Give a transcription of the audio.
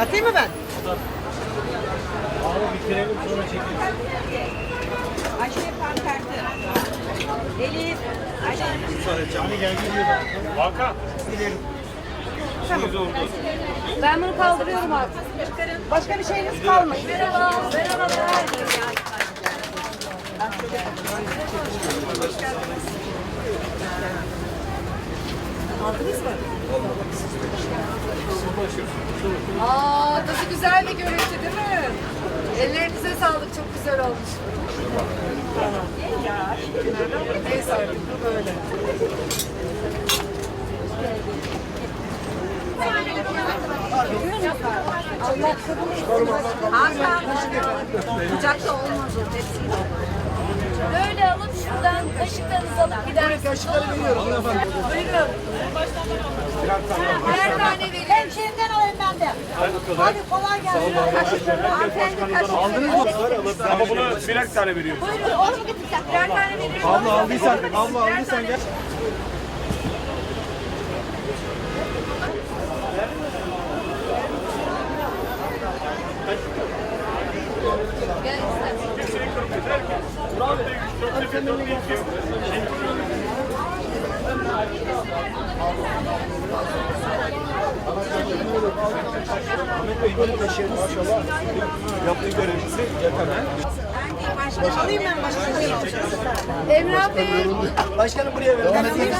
Atayım mı ben? Abi bitirelim sonra çekelim. Ayşe pankartı. Elif. Ayşe. Hani gel gidiyor. Hakan. Ben bunu kaldırıyorum abi. Başka bir şeyiniz kalmadı. Merhaba. Merhaba. Aldınız mı? Aa, nasıl güzel bir görüntü değil mi? Ellerinize sağlık. Çok güzel olmuş. Neyse artık bu böyle. Allah kabul etsin. Hakan. Kucakta olmaz o. Hepsiyle. Böyle alıp şuradan kaşıklarınızı alıp gidersiniz. Kaşıkları veriyorum. Buyurun. Birer tane vereyim. Hemşehrimden alayım de. Hadi kolay gelsin. Hanımefendi kaşık. Ama bunu birer tane veriyoruz. Buyurun onu mu getireceğim? Birer tane vereyim. Abla aldıysan, abla aldıysan gel. Gel istersen. Ahmet Bey böyle taşıyalım maşallah. Yaptığı görevimizi yetemem. Alayım ben başka bir şey. Emrah Bey. Başkanım buraya verin.